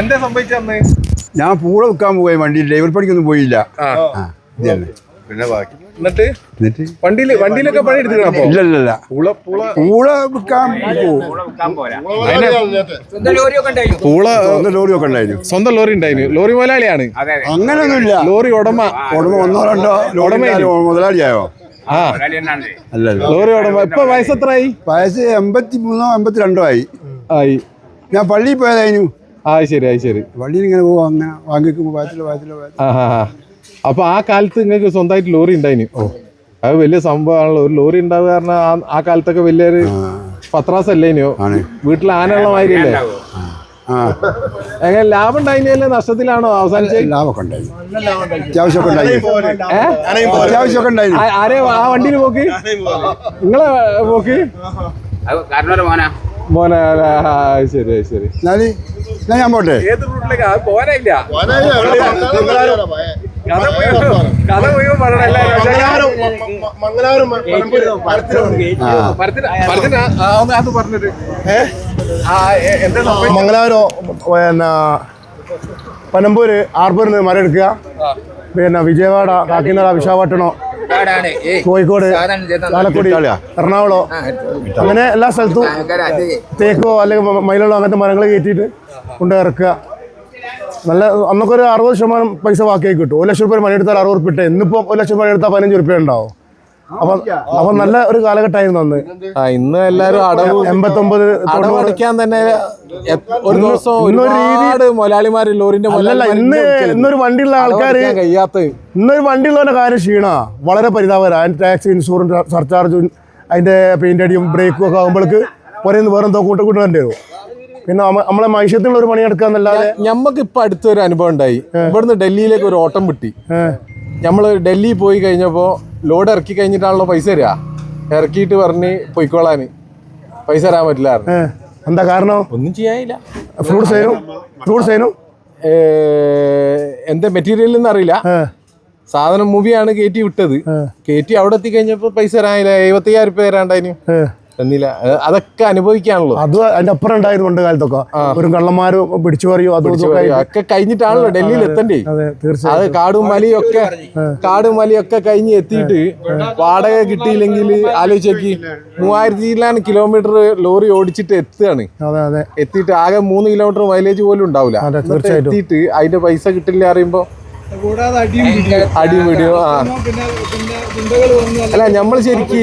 എന്താ സംഭവിച്ചന്ന് ഞാൻ പൂള വെക്കാൻ പോയി വണ്ടി ഡ്രൈവർ പണിക്കൊന്നും പോയില്ല. പിന്നെ ബാക്കി. എന്നിട്ട്? എന്നിട്ട്? വണ്ടിയിൽ വണ്ടിയിലൊക്കെ പണി എടുത്തിക്കണം ഇല്ല ഇല്ല ഇല്ല. പൂള പൂള. പൂള വിൽക്കാൻ പൂള സ്വന്തം ലോറി ഒക്കെ ഉണ്ടായിരുന്നു. സ്വന്തം ലോറി ഉണ്ടായിരുന്നു. ലോറി മുതലാളിയാണ്. അങ്ങനെയൊന്നുമില്ല ലോറി ഉടമ. ഉടമ ഒന്നോ രണ്ടോ ലോറി മുതലാളിയായോ? ആ. അല്ല ലോറി ഉടമ. ഇപ്പൊ വയസ്സെത്രയായി വയസ്സ് എൺപത്തി മൂന്നോ എൺപത്തി രണ്ടോ ആയി. ആയി. ഞാൻ പള്ളിയിൽ പോയതായിരുന്നു. ആ ശരി അത് ശരി വണ്ടി ഇങ്ങനെ പോകും അങ്ങനെ വാങ്ങിക്കുമ്പോൾ വായത്തിലോ വായത്തിലോ ആ ആ ആ. അപ്പൊ ആ കാലത്ത് നിങ്ങൾക്ക് സ്വന്തമായിട്ട് ലോറി ഉണ്ടായിന്? ഓ അത് വലിയ സംഭവമാണല്ലോ. ഒരു ലോറി ഉണ്ടാവുക കാരണം ആ- ആ കാലത്തൊക്കെ വലിയൊരു പത്രാസല്ലേ ആണ്. വീട്ടിൽ ആനയുള്ള മാതിരിയല്ലേ? ആ. എങ്ങനെ ലാഭം ഉണ്ടായില്ലേ നഷ്ടത്തിലാണോ അവസാനിച്ച് ലാഭമൊക്കെ ഉണ്ടായിരുന്നു അത്യാവശ്യമൊക്കെ ഉണ്ടായിരുന്നു അത്യാവശ്യമൊക്കെ ഉണ്ടായിരുന്നു ആ- ആരെ ആ വണ്ടിയിൽ പോക്ക്? നിങ്ങളെ പോക്ക്? മോനെ. ആ, ശരി ശരി. എന്നാ ഞാൻ പോട്ടെ? ഏത് റൂട്ടിലേക്ക് അത് പോരായില്ല. കഥ മുഴുവൻ കഥ മുഴുവൻ പറഞ്ഞിട്ട്? മംഗലാപുരം പിന്നെ പനമ്പൂര് ആർബറിൽ നിന്ന് മരം എടുക്കുക പിന്നെ വിജയവാഡ കാക്കിനാട വിശാഖപട്ടണം. കോഴിക്കോട് ചാലക്കുടി എറണാകുളം അങ്ങനെ എല്ലാ സ്ഥലത്തും തേക്കോ അല്ലെങ്കിൽ മ- മയിലുള്ളോ അങ്ങനത്തെ മരങ്ങൾ കയറ്റിയിട്ട് കൊണ്ട് ഇറക്കുക. നല്ല അന്നൊക്കെ ഒരു അറുപത് ശതമാനം പൈസ ബാക്കിയായി കിട്ടും. ഒരു ലക്ഷം രൂപ മണി എടുത്താൽ അറുപത് ഉറുപ്പിട്ട് ഇന്നിപ്പോൾ ഒരു ലക്ഷം മണി എടുത്താൽ പതിനഞ്ച് രൂപ ഉണ്ടാവും. അപ്പം അപ്പൊ നല്ല ഒരു കാലഘട്ടമായിരുന്നു അന്ന്. ആ ഇന്ന് എല്ലാരും അടവ് എൺപത്തൊമ്പത് അടവ് അടയ്ക്കാൻ തന്നെ ഒരു ദിവസം ഒരുപാട് മുതലാളിമാര് ലോറിന്റെ അല്ലല്ല ഇന്ന് ഇന്നൊരു വണ്ടിയുള്ള ആൾക്കാര് കഴിയാത്ത ഇന്നൊരു വണ്ടിയുള്ളവരുടെ കാര്യം ക്ഷീണ. വളരെ പരിതാപകരം. അതിന്റെ ടാക്സ് ഇൻഷുറൻസ് സർചാർജും അതിന്റെ പെയിന്റ് അടിയും ബ്രേക്കും ഒക്കെ ആകുമ്പോഴേക്ക് പുറേ വേറെ എന്തോ കൂട്ട കൂട്ട വരും. പിന്നെ നമ്മ- നമ്മളെ മൈഷ്യത്തിനുള്ള ഒരു പണിയെടുക്കാന്നല്ലാതെ ഞമ്മക്ക് ഇപ്പൊ അടുത്തൊരു അനുഭവം ഉണ്ടായി. ഇവിടുന്ന് ഡൽഹിയിലേക്ക് ഒരു ഓട്ടം വിട്ടി. നമ്മൾ ഡൽഹി പോയി കഴിഞ്ഞപ്പോ ലോഡ് ഇറക്കി കഴിഞ്ഞിട്ടാണല്ലോ പൈസ തരിക. ഇറക്കിയിട്ട് പറഞ്ഞ് പൊയ്ക്കോളാന്. പൈസ തരാൻ പറ്റില്ലായിരുന്നു. എന്താ കാരണം? ഒന്നും ചെയ്യാനില്ല. ഫ്രൂട്ട്സ് ഫ്രൂട്ട്സ് എന്താ മെറ്റീരിയൽ എന്ന് അറിയില്ല. സാധനം മൂവിയാണ് കയറ്റി വിട്ടത്. കയറ്റി അവിടെ എത്തിക്കഴിഞ്ഞപ്പോ പൈസ തരാനില്ല. എഴുപത്തയ്യായിരം രൂപ തരാണ്ടായിന്. ഏ, അതൊക്കെ അനുഭവിക്കാണല്ലോ. അത് അതിന്റെ അപ്പുറം ഉണ്ടായിരുന്നു പണ്ട് കാലത്തൊക്കെ. ഒരു കള്ളന്മാരും പിടിച്ചു പറയോ അത് ഒക്കെ കഴിഞ്ഞിട്ടാണല്ലോ ഡൽഹിയിൽ എത്തണ്ടേ? അതെ തീർച്ചയായും അത് കാടും മലയും ഒക്കെ കാടും മലയും ഒക്കെ കഴിഞ്ഞ് എത്തിയിട്ട് വാടക കിട്ടിയില്ലെങ്കിൽ ആലോചിച്ചേക്ക് മൂവായിരത്തിലാണ് കിലോമീറ്റർ ലോറി ഓടിച്ചിട്ട് എത്തുകയാണ്. അതെ അതെ. എത്തിയിട്ട് ആകെ മൂന്ന് കിലോമീറ്റർ മൈലേജ് പോലും ഉണ്ടാവില്ല. എത്തിയിട്ട് അതിന്റെ പൈസ കിട്ടില്ല അറിയുമ്പോ കൂടാതെ അടിയും പിടിയും. അടിയും ആ. അല്ല നമ്മൾ ശരിക്ക്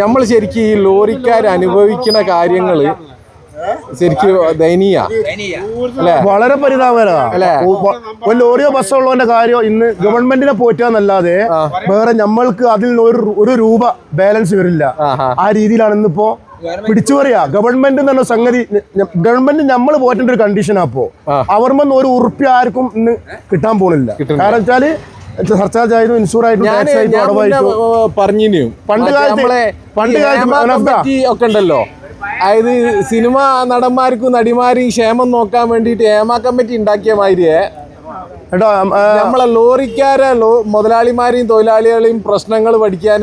നമ്മൾ ശരിക്കും ഈ ലോറിക്കാർ അനുഭവിക്കുന്ന കാര്യങ്ങൾ ശരിക്കും ദയനീയ. വളരെ പരിതാപകരമാണ് ഒരു ലോറിയോ ബസ്സോ ഉള്ളവന്റെ കാര്യം ഇന്ന് ഗവൺമെന്റിനെ പോറ്റാന്നല്ലാതെ വേറെ നമ്മൾക്ക് അതിൽ നിന്ന് ഒരു ഒരു രൂപ ബാലൻസ് വരില്ല. ആ രീതിയിലാണ് ഇന്നിപ്പോ പിടിച്ചു പറയാ. ഗവൺമെന്റ് എന്ന് പറഞ്ഞ സംഗതി ഗവൺമെന്റ് നമ്മൾ പോറ്റേണ്ട ഒരു കണ്ടീഷൻ അപ്പോ അവർമെന്ന് ഒരു ഉറുപ്പ്യ ആർക്കും ഇന്ന് കിട്ടാൻ പോണില്ല. കാരണം വെച്ചാൽ സർചാർജ് ആയിട്ടും ഇൻഷൂർ ആയിട്ടും പറഞ്ഞു പണ്ട് കാലത്ത് പണ്ട് കാലത്ത് ഒക്കെ ഉണ്ടല്ലോ. അതായത് സിനിമ നടന്മാർക്കും നടിമാരും ക്ഷേമം നോക്കാൻ വേണ്ടിയിട്ട് ഏമാ കമ്മിറ്റി ഉണ്ടാക്കിയ മാതിരിയെ കേട്ടോ നമ്മളെ ലോറിക്കാരെ ലോ മുതലാളിമാരെയും തൊഴിലാളികളെയും പ്രശ്നങ്ങൾ പഠിക്കാൻ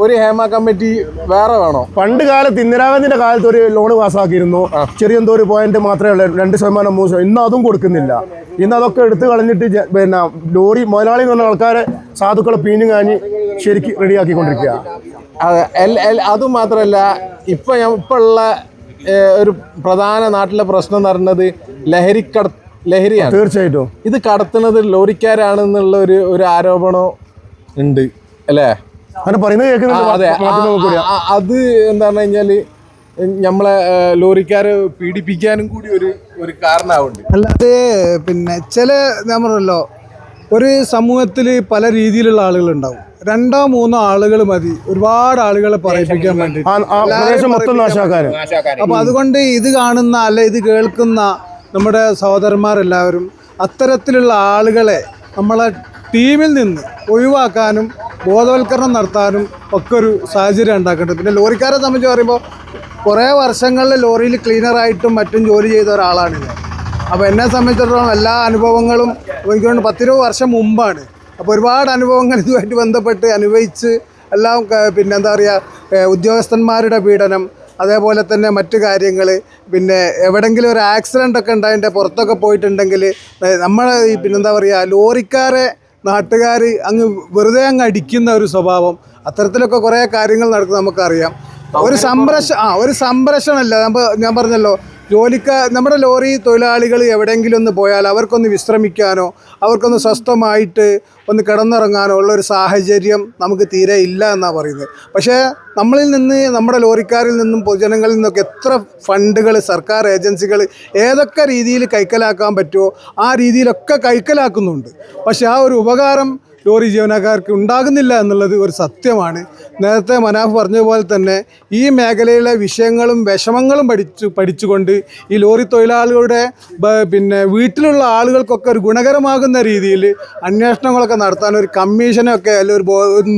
ഒരു ഹേമ കമ്മിറ്റി വേറെ വേണോ? പണ്ട് കാലത്ത് ഇന്ദിരാഗാന്ധിന്റെ കാലത്ത് ഒരു ലോൺ പാസ്സാക്കിയിരുന്നു. ചെറിയെന്തോ ഒരു പോയിന്റ് മാത്രമേ ഉള്ളൂ. രണ്ട് ശതമാനം മൂന്ന് ശതമാനം. ഇന്ന് അതും കൊടുക്കുന്നില്ല. ഇന്ന് അതൊക്കെ എടുത്തു കളഞ്ഞിട്ട് പിന്നെ ലോറി മുതലാളി എന്ന് പറഞ്ഞ ആൾക്കാരെ സാധുക്കളെ പീഞ്ഞു കാഞ്ഞ് ശരിക്ക് റെഡിയാക്കിക്കൊണ്ടിരിക്കുക. അതെ. അതും മാത്രമല്ല ഇപ്പൊ ഞാൻ- ഇപ്പൊ ഉള്ള ഒരു പ്രധാന നാട്ടിലെ പ്രശ്നം എന്ന് പറയുന്നത് ലഹരിക്കട ലഹരിയാണ്. തീർച്ചയായിട്ടും. ഇത് കടത്തുന്നത് ലോറിക്കാരാണെന്നുള്ള ഒരു ഒരു ആരോപണം ഉണ്ട് അല്ലേ? അങ്ങനെ പറയുന്നത് കേൾക്കുന്നുണ്ട്. അതെ. എന്താന്ന് കഴിഞ്ഞാൽ നമ്മളെ ലോറിക്കാരെ പീഡിപ്പിക്കാനും കൂടി ഒരു ഒരു കാരണമാവുന്നുണ്ട് അല്ലാതെ പിന്നെ ചില ഞാൻ പറഞ്ഞല്ലോ ഒരു സമൂഹത്തിൽ പല രീതിയിലുള്ള ആളുകളുണ്ടാവും. രണ്ടോ മൂന്നോ ആളുകൾ മതി. ഒരുപാട് ആളുകളെ പറയിപ്പിക്കാൻ വേണ്ടി. അപ്പോൾ അതുകൊണ്ട് ഇത് കാണുന്ന അല്ല ഇത് കേൾക്കുന്ന നമ്മുടെ സഹോദരന്മാരെല്ലാവരും അത്തരത്തിലുള്ള ആളുകളെ നമ്മളെ ടീമിൽ നിന്ന് ഒഴിവാക്കാനും ബോധവൽക്കരണം നടത്താനും ഒക്കെ ഒരു സാഹചര്യം ഉണ്ടാക്കേണ്ടത്. പിന്നെ ലോറിക്കാരെ സംബന്ധിച്ച് പറയുമ്പോൾ കുറേ വർഷങ്ങളിൽ ലോറിയിൽ ക്ലീനറായിട്ടും മറ്റും ജോലി ചെയ്ത ഒരാളാണ് ഞാൻ. അപ്പോൾ എന്നെ സംബന്ധിച്ചിടത്തോളം എല്ലാ അനുഭവങ്ങളും എനിക്ക് പത്തിരുപത് വർഷം മുമ്പാണ്. അപ്പോൾ ഒരുപാട് അനുഭവങ്ങൾ ഇതുമായിട്ട് ബന്ധപ്പെട്ട് അനുഭവിച്ച് എല്ലാം പിന്നെ എന്താ പറയുക ഉദ്യോഗസ്ഥന്മാരുടെ പീഡനം അതേപോലെ തന്നെ മറ്റു കാര്യങ്ങൾ പിന്നെ എവിടെങ്കിലും ഒരു ആക്സിഡന്റ് ഒക്കെ ഉണ്ടായതിന്റെ പുറത്തൊക്കെ പോയിട്ടുണ്ടെങ്കിൽ നമ്മൾ ഈ പിന്നെന്താ പറയുക ലോറിക്കാരെ നാട്ടുകാർ അങ്ങ് വെറുതെ അങ്ങ് അടിക്കുന്ന ഒരു സ്വഭാവം. അത്തരത്തിലൊക്കെ കുറേ കാര്യങ്ങൾ നടക്കുന്നത് നമുക്കറിയാം. ഒരു സംരക്ഷ ആ ഒരു സംരക്ഷണമല്ല. നമ്മൾ ഞാൻ പറഞ്ഞല്ലോ ജോലിക്കാർ നമ്മുടെ ലോറി തൊഴിലാളികൾ എവിടെയെങ്കിലും ഒന്ന് പോയാൽ അവർക്കൊന്ന് വിശ്രമിക്കാനോ അവർക്കൊന്ന് സ്വസ്ഥമായിട്ട് ഒന്ന് കിടന്നിറങ്ങാനോ ഉള്ള ഒരു സാഹചര്യം നമുക്ക് തീരെ ഇല്ല എന്നാണ് പറയുന്നത്. പക്ഷേ നമ്മളിൽ നിന്ന് നമ്മുടെ ലോറിക്കാരിൽ നിന്നും പൊതുജനങ്ങളിൽ നിന്നൊക്കെ എത്ര ഫണ്ടുകൾ സർക്കാർ ഏജൻസികൾ ഏതൊക്കെ രീതിയിൽ കൈക്കലാക്കാൻ പറ്റുമോ ആ രീതിയിലൊക്കെ കൈക്കലാക്കുന്നുണ്ട്. പക്ഷേ ആ ഒരു ഉപകാരം ലോറി ജീവനക്കാർക്ക് ഉണ്ടാകുന്നില്ല എന്നുള്ളത് ഒരു സത്യമാണ്. നേരത്തെ മനാഫ് പറഞ്ഞതുപോലെ തന്നെ ഈ മേഖലയിലെ വിഷയങ്ങളും വിഷമങ്ങളും പഠിച്ചു പഠിച്ചുകൊണ്ട് ഈ ലോറി തൊഴിലാളികളുടെ പിന്നെ വീട്ടിലുള്ള ആളുകൾക്കൊക്കെ ഒരു ഗുണകരമാകുന്ന രീതിയിൽ അന്വേഷണങ്ങളൊക്കെ നടത്താൻ ഒരു കമ്മീഷനൊക്കെ അല്ലെങ്കിൽ ഒരു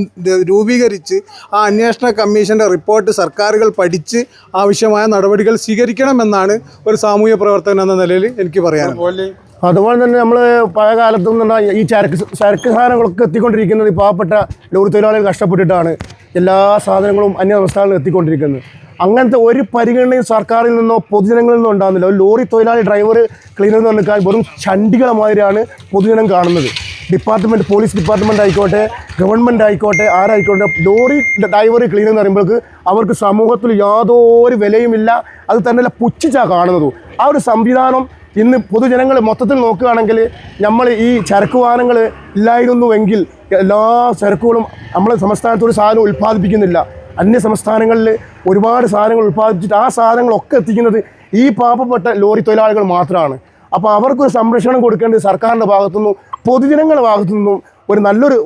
രൂപീകരിച്ച് ആ അന്വേഷണ കമ്മീഷന്റെ റിപ്പോർട്ട് സർക്കാരുകൾ പഠിച്ച് ആവശ്യമായ നടപടികൾ സ്വീകരിക്കണമെന്നാണ് ഒരു സാമൂഹ്യ പ്രവർത്തകൻ എന്ന നിലയിൽ എനിക്ക് പറയാനുള്ളത്. അതുപോലെ തന്നെ നമ്മൾ പഴയ കാലത്തു നിന്ന് ഈ ചരക്ക് ചരക്ക് സാധനങ്ങളൊക്കെ എത്തിക്കൊണ്ടിരിക്കുന്നത് പാവപ്പെട്ട ലോറി തൊഴിലാളികൾ കഷ്ടപ്പെട്ടിട്ടാണ് എല്ലാ സാധനങ്ങളും അന്യ സംസ്ഥാനങ്ങളിൽ എത്തിക്കൊണ്ടിരിക്കുന്നത്. അങ്ങനത്തെ ഒരു പരിഗണനയും സർക്കാരിൽ നിന്നോ പൊതുജനങ്ങളിൽ നിന്നോ ഉണ്ടാകുന്നില്ല. ഒരു ലോറി തൊഴിലാളി ഡ്രൈവർ ക്ലീനർ എന്ന് പറഞ്ഞാൽ വെറും ചണ്ടികളെ മാതിരിയാണ് പൊതുജനം കാണുന്നത്. ഡിപ്പാർട്ട്മെന്റ് പോലീസ് ഡിപ്പാർട്ട്മെന്റ് ആയിക്കോട്ടെ ഗവൺമെന്റ് ആയിക്കോട്ടെ ആരായിക്കോട്ടെ ലോറി ഡ്രൈവർ ക്ലീനർ എന്ന് പറയുമ്പോഴേക്ക് അവർക്ക് സമൂഹത്തിൽ യാതൊരു വിലയുമില്ല. അത് തന്നെയല്ല പുച്ഛിച്ചാണ് കാണുന്നത്. ആ ഒരു സംവിധാനം ഇന്ന് പൊതുജനങ്ങൾ മൊത്തത്തിൽ നോക്കുകയാണെങ്കിൽ നമ്മൾ ഈ ചരക്ക് വാഹനങ്ങൾ ഇല്ലായിരുന്നുവെങ്കിൽ എല്ലാ ചരക്കുകളും നമ്മളെ സംസ്ഥാനത്ത് ഒരു സാധനം ഉൽപ്പാദിപ്പിക്കുന്നില്ല. അന്യ സംസ്ഥാനങ്ങളിൽ ഒരുപാട് സാധനങ്ങൾ ഉൽപ്പാദിപ്പിച്ചിട്ട് ആ സാധനങ്ങളൊക്കെ എത്തിക്കുന്നത് ഈ പാവപ്പെട്ട ലോറി തൊഴിലാളികൾ മാത്രമാണ് അപ്പോൾ അവർക്കൊരു സംരക്ഷണം കൊടുക്കേണ്ടത് സർക്കാരിന്റെ ഭാഗത്തുനിന്നും പൊതുജനങ്ങളുടെ ഭാഗത്തു നിന്നും ഒരു നല്ലൊരു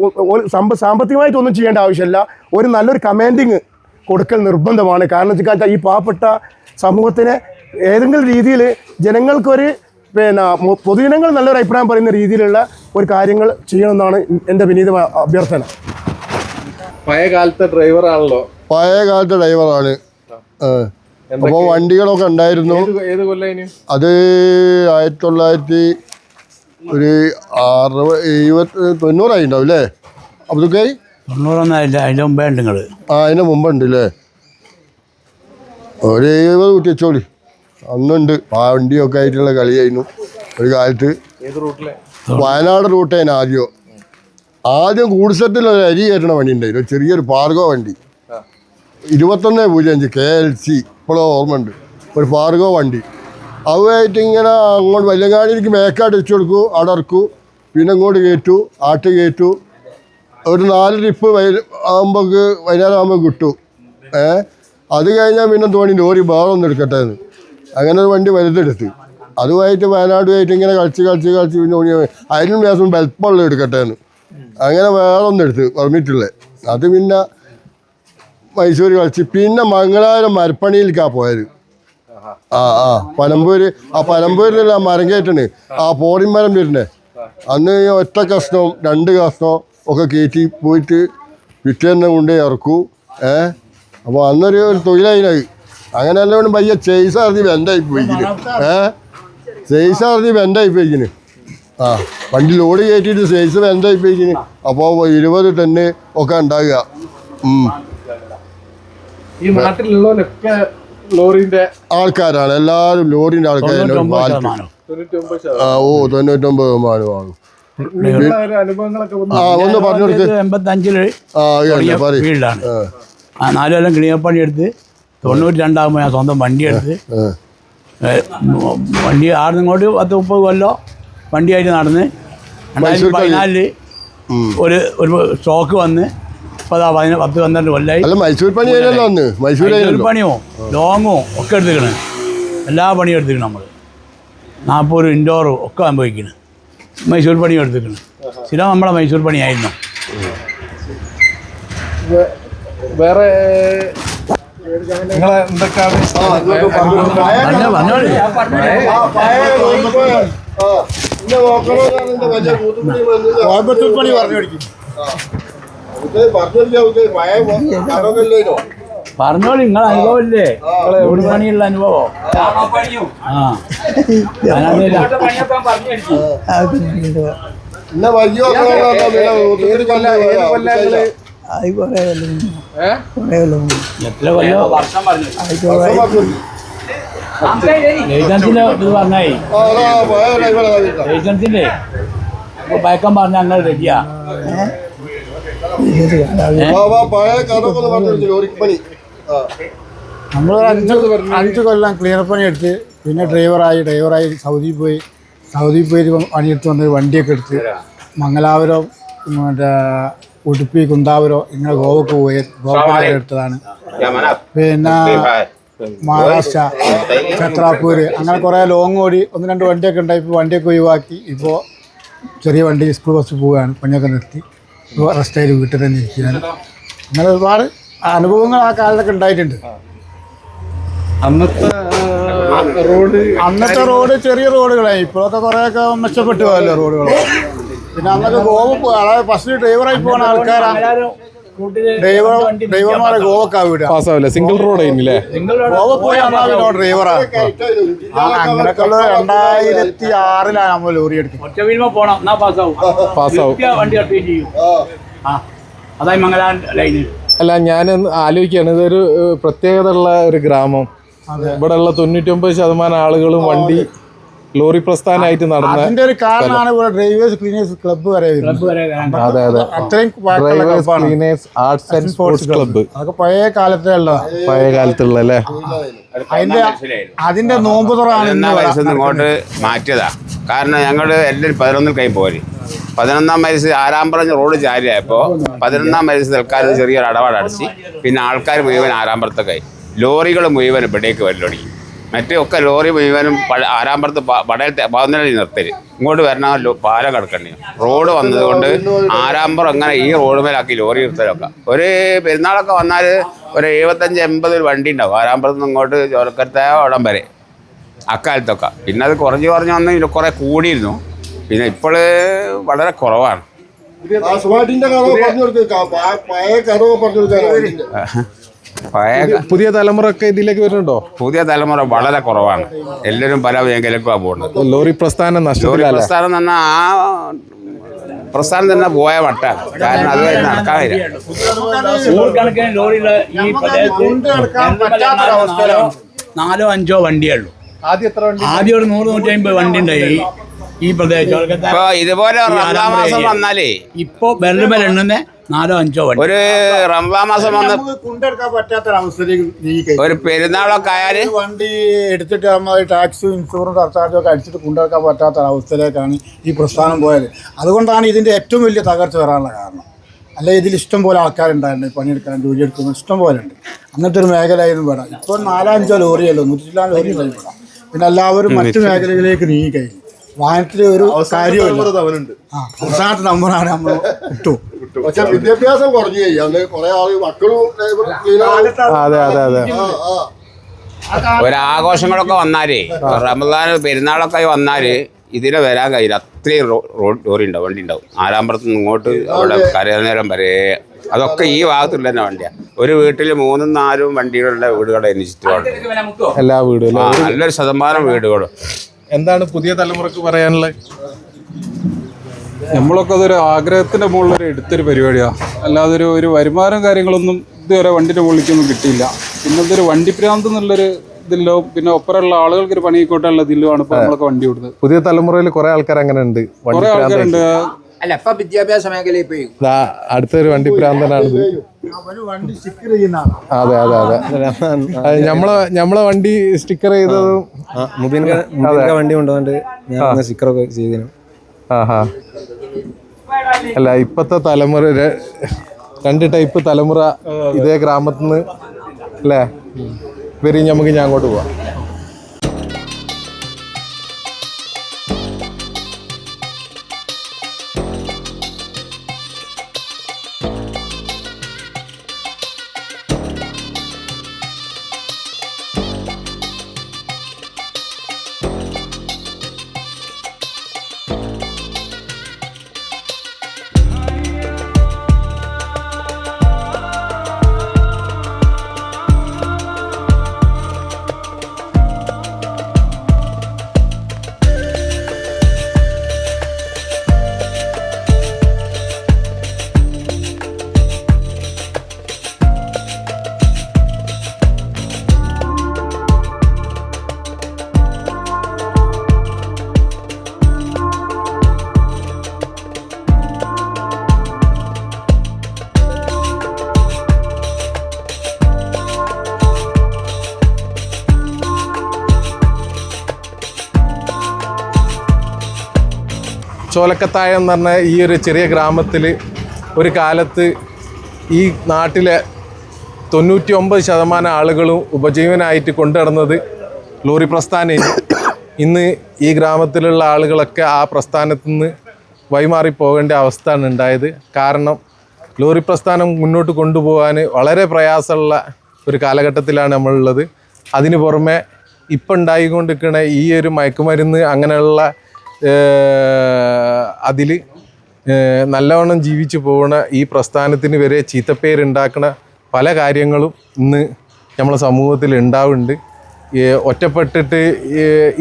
സാമ്പത്തികമായിട്ടൊന്നും ചെയ്യേണ്ട ആവശ്യമില്ല. ഒരു നല്ലൊരു കമാൻഡിങ് കൊടുക്കൽ നിർബന്ധമാണ്. കാരണം വെച്ചാൽ ഈ പാവപ്പെട്ട സമൂഹത്തിനെ ഏതെങ്കിലും രീതിയിൽ ജനങ്ങൾക്കൊരു പിന്നെ പൊതുജനങ്ങൾ നല്ലൊരു അഭിപ്രായം പറയുന്ന രീതിയിലുള്ള ഒരു കാര്യങ്ങൾ ചെയ്യണമെന്നാണ് എന്റെ വിനീത അഭ്യർത്ഥന. പഴയ കാലത്തെ ഡ്രൈവറാണല്ലോ പഴയ കാലത്തെ ഡ്രൈവറാണ് അപ്പോൾ വണ്ടികളൊക്കെ ഉണ്ടായിരുന്നു. ഏത് ഏത് കൊല്ലം അത് ആയിരത്തി തൊള്ളായിരത്തി ഒരു അറുപത് എഴുപത്തി തൊണ്ണൂറായി ഉണ്ടാവും അല്ലേ? അബ്ദുക്കൈ തൊണ്ണൂറൊന്നായില്ല അതിന്റെ മുമ്പേ ഉണ്ട് നിങ്ങൾ ആ അതിന്റെ മുമ്പുണ്ട് അല്ലേ ഒരു എഴുപത് കുട്ടിച്ചോളി അന്നുണ്ട്. ആ വണ്ടിയൊക്കെ ആയിട്ടുള്ള കളിയായിരുന്നു. ഒരു കാലത്ത് വയനാട് റൂട്ടേന് ആദ്യം ആദ്യം കൂടുസെറ്റിൽ ഒരു അരി കയറ്റണ വണ്ടി ഉണ്ടായിരുന്നു. ചെറിയൊരു പാർഗോ വണ്ടി. ഇരുപത്തൊന്ന് പൂജ്യം അഞ്ച് കെ എൽ സി ഇപ്പോഴും ഓർമ്മയുണ്ട്. ഒരു പാർഗോ വണ്ടി. അതുമായിട്ട് ഇങ്ങനെ അങ്ങോട്ട് വല്ലങ്ങാടിക്ക് മേക്കാട് വെച്ച് കൊടുക്കൂ അവിടെ ഇറക്കൂ പിന്നെ ഇങ്ങോട്ട് കയറ്റു ആട്ട് കയറ്റു. ഒരു നാല് ട്രിപ്പ് വൈ ആകുമ്പോൾ വൈകുന്നേരം ആകുമ്പോൾ കിട്ടും. ഏഹ് അത് കഴിഞ്ഞാൽ പിന്നെ തോന്നി ലോറി വേറെ ഒന്ന് എടുക്കട്ടെ എന്ന്. അങ്ങനെ ഒരു വണ്ടി വലുതെടുത്ത്. അതുമായിട്ട് വയനാടുമായിട്ട് ഇങ്ങനെ കളിച്ച് കളിച്ച് കളിച്ച് പിന്നെ അതിനും വ്യാസം ബെൽപ്പുള്ള എടുക്കട്ടെ എന്ന്. അങ്ങനെ വേറെ ഒന്ന് എടുത്ത് പെർമിറ്റുള്ളത് അത് പിന്നെ മൈസൂർ കളിച്ച്. പിന്നെ മംഗളാരം മരപ്പണിയിലേക്കാണ് പോയത്. ആ ആ. പനമ്പൂര് ആ പനമ്പൂരിലുള്ള മരം കയറ്റണ്. ആ പോറിമരം വരുന്നേ. അന്ന് ഒറ്റ കഷ്ണവും രണ്ട് കഷ്ണവും ഒക്കെ കയറ്റി പോയിട്ട് പിറ്റേന്ന് കൊണ്ടേ ഇറക്കൂ. ഏ? അപ്പോൾ അന്നൊരു ഒരു തൊഴിലായിനായി അങ്ങനെ അല്ലോണ്ട് പയ്യ ചെയ്സ അറിഞ്ഞ് ബെൻഡായി പോയിക്കിന് ഏ? ചെയ്സ അറിഞ്ഞ് ബെൻഡായി പോയിക്കിന് ആ വണ്ടി ലോഡ് കയറ്റിയിട്ട് സൈസ് വെൻഡായി പോയിക്കിന് അപ്പോൾ ഇരുപത് ടണ്ണ് ഒക്കെ ഉണ്ടാകുക ആൾക്കാരാണ് ഈ നാട്ടിലുള്ളവരൊക്കെ ലോറിന്റെ ആൾക്കാരാണ്. എല്ലാവരും ലോറിന്റെ ആൾക്കാരാണ് തൊണ്ണൂറ്റൊമ്പത് ശതമാനം. ആ ഓ തൊണ്ണൂറ്റൊമ്പത് ശതമാനമാണ് ഒന്ന് ആ ഒന്ന് പറഞ്ഞു എൺപത്തഞ്ചിൽ ആ പറയും. നാല് കൊല്ലം ക്ലിയർപ്പണി എടുത്ത് തൊണ്ണൂറ്റി രണ്ടാകുമ്പോൾ ഞാൻ സ്വന്തം വണ്ടി എടുത്ത് വണ്ടി ആടുന്ന് ഇങ്ങോട്ട് പത്ത് മുപ്പത് കൊല്ലോ വണ്ടിയായിട്ട് നടന്ന് രണ്ടായിരത്തി പതിനാലിൽ ഒരു ഒരു സ്റ്റോക്ക് വന്ന് പതാ പതിന പത്ത് പന്ത്രണ്ട് കൊല്ലായി. അല്ല മൈസൂർ പണി മൈസൂർ പണിയോ ലോങ്ങോ ഒക്കെ എടുത്തിക്കണ് എല്ലാ പണിയും എടുത്തിക്കണം നമ്മൾ നാൽപ്പത് ഇൻഡോറും ഒക്കെ അനുഭവിക്കണം മൈസൂർ പണിയും എടുത്തിക്കണം സ്ഥിരം നമ്മളെ മൈസൂർ പണിയായിരുന്നു. വേറെ നിങ്ങളെ എന്തൊക്കെയാണ് കോയമ്പത്തൂർ പണി പറഞ്ഞു പഠിക്കും പറഞ്ഞോളി നിങ്ങളെ അനുഭവമില്ലേ ഒരു പണിയുള്ള അനുഭവം ആ. പിന്നെ അത് കുറേ കൊല്ലം മുന്നേ. ഏ കുറേ കൊല്ലം മുന്നേ. എത്ര കൊല്ലോ വർഷം പറഞ്ഞു ലൈസൻസിന്റെ ഇത് പറഞ്ഞേ ലൈസൻസിന്റെ ഭയക്കം പറഞ്ഞ ഞങ്ങൾ റെഡിയാ നമ്മൾ അഞ്ച് അഞ്ച് കൊല്ലം ക്ലിയർ പണി എടുത്ത് പിന്നെ ഡ്രൈവറായി ഡ്രൈവറായി സൗദിയിൽ പോയി സൗദിയിൽ പോയി പണിയെടുത്ത് വന്ന് വണ്ടിയൊക്കെ എടുത്ത് മംഗലാപുരം മറ്റേ ഉടുപ്പി കുന്താപുരം ഇങ്ങനെ ഗോവക്ക് പോയി ഗോവ എടുത്തതാണ് പിന്നെ മഹാരാഷ്ട്ര ഛത്രാപൂര് അങ്ങനെ കുറേ ലോങ് ഓടി ഒന്ന് രണ്ട് വണ്ടിയൊക്കെ ഉണ്ടായി ഇപ്പോൾ വണ്ടിയൊക്കെ ഒഴിവാക്കി. ഇപ്പോൾ ചെറിയ വണ്ടി സ്കൂൾ ബസ് പോവുകയാണ് പഞ്ഞൊക്കെ നിർത്തി. ഇപ്പോൾ റെസ്റ്റ് ആയിട്ട് വീട്ടിൽ തന്നെ ഇരിക്കുകയാണ്. അങ്ങനെ ഒരുപാട് അനുഭവങ്ങൾ ആ കാലത്തൊക്കെ ഉണ്ടായിട്ടുണ്ട്. അന്നത്തെ റോഡ് അന്നത്തെ റോഡ് ചെറിയ റോഡുകളായി ഇപ്പോഴൊക്കെ കുറേയൊക്കെ മെച്ചപ്പെട്ടു പോയല്ലോ റോഡുകൾ പിന്നെ അന്നൊക്കെ ഗോവ അതായത് ഫസ്റ്റ് ഡ്രൈവറായി പോകുന്ന ആൾക്കാരാ. ഡ്രൈവർ ഡ്രൈവർമാരെ ഗോവക്കാ വിടുക. പാസ്സാവില്ല. സിംഗിൾ റോഡ് ആയിരുന്നില്ലേ? ഗോവ പോയി അന്നാ ഡ്രൈവറാണ് അങ്ങനെയൊക്കെ ഉള്ള രണ്ടായിരത്തി ആറിലാണ് നമ്മൾ ലോറി എടുക്കുന്നത് പാസ്സാവും. ലൈന് അല്ല ഞാൻ ആലോചിക്കുകയാണ് ഇതൊരു പ്രത്യേകതയുള്ള പ്രത്യേകത ഉള്ള ഒരു ഗ്രാമം. ഇവിടെ ഉള്ള തൊണ്ണൂറ്റൊമ്പത് ശതമാനം ആളുകളും വണ്ടി ലോറി പ്രസ്ഥാനമായിട്ട് നടന്ന അതിന്റെ ഒരു കാരണമാണ് ഇവിടെ ഡ്രൈവേഴ്സ് ക്ലീനേഴ്സ് ക്ലബ്ബ് വരെ അതെ അതെ. അത്രയും drivers cleaners arts and sports club അതൊക്കെ പഴയ കാലത്തെ പഴയ കാലത്തുള്ള അല്ലേ? അതിന്റെ അതിന്റെ നോമ്പ് തുറയാണ്. ഇങ്ങോട്ട് മാറ്റിയതാ. കാരണം ഞങ്ങൾ എല്ലാവരും പതിനൊന്നിൽ കൈ പോര്. പതിനൊന്നാം വയസ്സ് ആറാമ്പറഞ്ഞ് റോഡ് ചാരിയായപ്പോൾ പതിനൊന്നാം വയസ്സ് തൽക്കാലം ചെറിയൊരു അടവാട് അടച്ച് പിന്നെ ആൾക്കാർ മുഴുവൻ ആറാമ്പറത്തേക്കായി ലോറികൾ മുഴുവൻ ഇവിടേക്ക് വരൽ തുടങ്ങി മറ്റേ ഒക്കെ ലോറി മുഴുവനും ആരാമ്പറത്ത് പടയിൽ പതിനൊന്നിൽ നിർത്തൽ ഇങ്ങോട്ട് വരണ പാല പാലം കിടക്കണ്ടേ? റോഡ് വന്നതുകൊണ്ട് ആരാമ്പറം അങ്ങനെ ഈ റോഡ് മേലാക്കി ലോറി നിർത്തലൊക്കെ. ഒരു പെരുന്നാളൊക്കെ വന്നാൽ ഒരു എഴുപത്തഞ്ച് എൺപത് വണ്ടി ഉണ്ടാവും. ആരാമ്പറത്ത് നിന്ന് ഇങ്ങോട്ട് ചോലക്കരത്തെ അവിടം വരെ. അക്കാലത്തൊക്കെ. പിന്നെ അത് കുറഞ്ഞ് കുറഞ്ഞ് വന്ന് ഇതിൽ കുറേ കൂടിയിരുന്നു. പിന്നെ ഇപ്പോൾ വളരെ കുറവാണ്. പുതിയ തലമുറ ഒക്കെ ഇതിലേക്ക് വരുന്നുണ്ടോ? പുതിയ തലമുറ വളരെ കുറവാണ്. എല്ലാവരും പല മേഖലക്കാണ് പോകുന്നത്. ലോറി പ്രസ്ഥാനം ലോറി പ്രസ്ഥാനം തന്നെ ആ പ്രസ്ഥാനം തന്നെ പോയ വട്ടാണ് കാരണം അത് നടക്കാനില്ല. നാലോ അഞ്ചോ വണ്ടിയേ ഉള്ളൂ. ആദ്യം എത്ര വണ്ടി? ആദ്യം ഒരു നൂറ് നൂറ്റി അമ്പത് വണ്ടി ഉണ്ടായി ഈ പ്രദേശം. ഇതുപോലെ വന്നാലേ ഇപ്പൊ എണ്ണുന്ന നാലോ അഞ്ചോ വണ്ടി. ഒരു റംസാൻ മാസം വന്ന് കൊണ്ടെടുക്കാൻ നീങ്ങിക്കഴിഞ്ഞു. ഒരു പെരുന്നാളൊക്കെ ആയാൽ വണ്ടി എടുത്തിട്ട് നമ്മൾ ടാക്സും ഇൻഷുറൻസ് സർച്ചാർജും ഒക്കെ അടിച്ചിട്ട് കൊണ്ടെടുക്കാൻ പറ്റാത്ത അവസ്ഥയിലേക്കാണ് ഈ പ്രസ്ഥാനം പോയത്. അതുകൊണ്ടാണ് ഇതിന്റെ ഏറ്റവും വലിയ തകർച്ച വരാനുള്ള കാരണം. അല്ലെ ഇതിൽ ഇഷ്ടം പോലെ ആൾക്കാരുണ്ടായിരുന്നു പണിയെടുക്കാൻ ജോലി എടുക്കുന്നത് ഇഷ്ടം പോലെ ഉണ്ട്. അന്നത്തെ ഒരു മേഖലയായിരുന്നു ഇവിടെ. ഇപ്പോൾ നാലോ അഞ്ചോ ലോറിയല്ലോ നൂറ്റി ചില്ലാൻ ലോറി ഉണ്ടായി വേണം പിന്നെ എല്ലാവരും മറ്റു മേഖലകളിലേക്ക് നീങ്ങിക്കഴിഞ്ഞു. വാഹനത്തിൽ ഒരു കാര്യമില്ല അവനുണ്ട് ആ അവസാനത്തെ നമ്പറാണ് നമ്മൾ പക്ഷെ വിദ്യാഭ്യാസം കുറഞ്ഞു അന്ന് കുറെ ആൾ മക്കളും അതെ അതെ അതെ ഒരാഘോഷങ്ങളൊക്കെ വന്നാലേ റമദാൻ പെരുന്നാളൊക്കെ വന്നാൽ ഇതിനെ വരാൻ കഴിയില്ല. അത്രയും റോഡ് ലോറി ഉണ്ടാവും വണ്ടി ഉണ്ടാവും ആലാമ്പുറത്ത് നിന്ന് ഇങ്ങോട്ട് അവിടെ കരനേരം വരെ അതൊക്കെ ഈ ഭാഗത്തുള്ള തന്നെ വണ്ടിയാണ് ഒരു വീട്ടിൽ മൂന്നും നാലും വണ്ടികളുള്ള വീടുകളെ ചുറ്റുപാട്. എല്ലാ വീടുകളും നല്ലൊരു ശതമാനം വീടുകളും. എന്താണ് പുതിയ തലമുറയ്ക്ക് പറയാനുള്ളത്? നമ്മളൊക്കെ അതൊരു ആഗ്രഹത്തിന്റെ മുകളിൽ എടുത്തൊരു പരിപാടിയാണ് അല്ലാതെ ഒരു ഒരു വരുമാനം കാര്യങ്ങളൊന്നും ഇതുവരെ വണ്ടിന്റെ മുകളിലേക്കൊന്നും കിട്ടിയില്ല. പിന്നെ ഇതൊരു വണ്ടി പ്രാന്ത് എന്നുള്ളൊരു ഇതിലോ പിന്നെ ഒപ്പരമുള്ള ആളുകൾക്ക് ഒരു പണിയിക്കോട്ടെ ഉള്ള ഇതിലുമാണ് ഇപ്പോൾ ഇപ്പൊ നമ്മളൊക്കെ വണ്ടി വിടുന്നത് പുതിയ തലമുറയിൽ കുറെ ആൾക്കാർ അങ്ങനെ ഉണ്ട്. വണ്ടി കുറെ ആൾക്കാരുണ്ട്. അല്ല ഇപ്പൊ വിദ്യാഭ്യാസ മേഖലയിൽ പോയി. അടുത്തൊരു വണ്ടി പ്രാന്തനാണിത് അതെ അതെ അതെ. ഞമ്മൾ ഞമ്മളെ വണ്ടി സ്റ്റിക്കർ ചെയ്തതും വണ്ടി കൊണ്ടുവന്നിട്ട് ഞാൻ സ്റ്റിക്കറൊക്കെ ചെയ്തിരുന്നു. ആഹാ അല്ല ഇപ്പത്തെ തലമുറ രണ്ട് ടൈപ്പ് തലമുറ ഇതേ ഗ്രാമത്തിൽ നിന്ന് അല്ലേ വരും നമുക്ക് ഞാൻ അങ്ങോട്ട് പോവാം. ചോലക്കത്തായം എന്ന് പറഞ്ഞ ഈ ഒരു ചെറിയ ഗ്രാമത്തിൽ ഒരു കാലത്ത് ഈ നാട്ടിലെ തൊണ്ണൂറ്റി ഒമ്പത് ശതമാനം ആളുകളും ഉപജീവനായിട്ട് കൊണ്ടുനടന്നത് ലോറി പ്രസ്ഥാനം ഇന്ന് ഈ ഗ്രാമത്തിലുള്ള ആളുകളൊക്കെ ആ പ്രസ്ഥാനത്ത് നിന്ന് വൈമാറി പോകേണ്ട അവസ്ഥയാണ് ഉണ്ടായത്. കാരണം ലോറി പ്രസ്ഥാനം മുന്നോട്ട് കൊണ്ടുപോകാൻ വളരെ പ്രയാസമുള്ള ഒരു കാലഘട്ടത്തിലാണ് നമ്മളുള്ളത്. അതിന് പുറമെ ഇപ്പം ഉണ്ടായിക്കൊണ്ടിരിക്കുന്ന ഈ ഒരു മയക്കുമരുന്ന് അങ്ങനെയുള്ള അതിൽ നല്ലവണ്ണം ജീവിച്ചു പോകുന്ന ഈ പ്രസ്ഥാനത്തിന് വരെ ചീത്തപ്പേരുണ്ടാക്കുന്ന പല കാര്യങ്ങളും ഇന്ന് നമ്മളെ സമൂഹത്തിൽ ഉണ്ടാവുന്നുണ്ട്. ഒറ്റപ്പെട്ടിട്ട്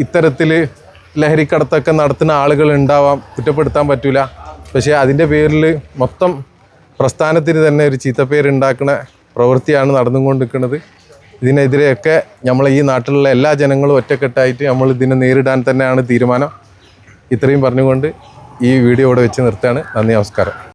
ഇത്തരത്തിൽ ലഹരിക്കടത്തൊക്കെ നടത്തുന്ന ആളുകൾ ഉണ്ടാവാം. കുറ്റപ്പെടുത്താൻ പറ്റില്ല പക്ഷേ അതിന്റെ പേരിൽ മൊത്തം പ്രസ്ഥാനത്തിന് തന്നെ ഒരു ചീത്തപ്പേരുണ്ടാക്കുന്ന പ്രവൃത്തിയാണ് നടന്നുകൊണ്ടിരിക്കുന്നത്. ഇതിനെതിരെയൊക്കെ നമ്മളെ ഈ നാട്ടിലുള്ള എല്ലാ ജനങ്ങളും ഒറ്റക്കെട്ടായിട്ട് നമ്മൾ ഇതിനെ നേരിടാൻ തന്നെയാണ് തീരുമാനം. ഇത്രയും പറഞ്ഞുകൊണ്ട് ഈ വീഡിയോ ഇവിടെ വെച്ച് നിർത്തുകയാണ്. നന്ദി നമസ്കാരം.